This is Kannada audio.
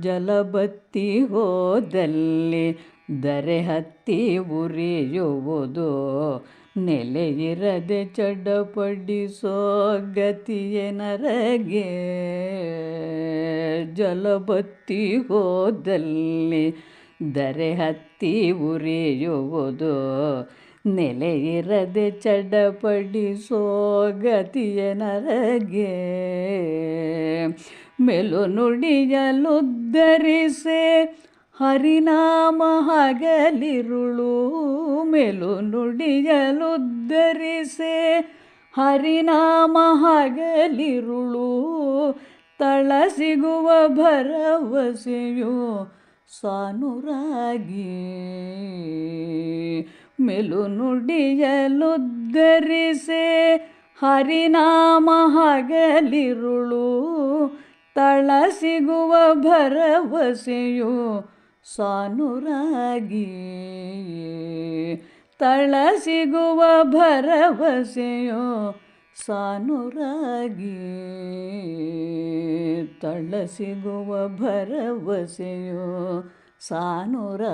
ಜಲಬತ್ತಿ ಹೋದಲ್ಲಿ ದರೆ ಹತ್ತಿ ಉರಿಯುವುದು. ನೆಲೆಯಿರದೆ ಚಡಪಡಿಸೋ ಗತಿಯೇ ನರಗೆ. ಜಲಬತ್ತಿ ಹೋದಲ್ಲಿ ದರೆ ಹತ್ತಿ ಉರಿಯುವುದು. ನೆಲೆಯಿರದೆ ಚಡಪಡಿಸೋ ಗತಿಯ ನರಗೆ. ಮೆಲು ನುಡಿಯಲುದ್ಧರಿಸೆ ಹರಿನಾಮ ಹಗಲಿರುಳು. ಮೆಲು ನುಡಿಯಲುದ್ಧರಿಸೆ ಹರಿನಾಮ ಹಗಲಿರುಳು. ತಳ ಸಿಗುವ ಭರವಸೆಯು ಸಾನುರಾಗಿ. ಮೆಲು ನುಡಿಯಲುದ್ಧರಿಸೆ ಹರಿನಾಮ ಹಗಲಿರುಳು. ತಳ ಸಿಗುವ ಭರವಸೆಯು ಸಾನುರಾಗಿ ತಳ ಸಿಗುವ ಭರವಸೆಯು ಸಾನುರಾಗಿ ತಳ ಸಿಗುವ ಭರವಸೆಯು ಸಾನುರಾಗಿ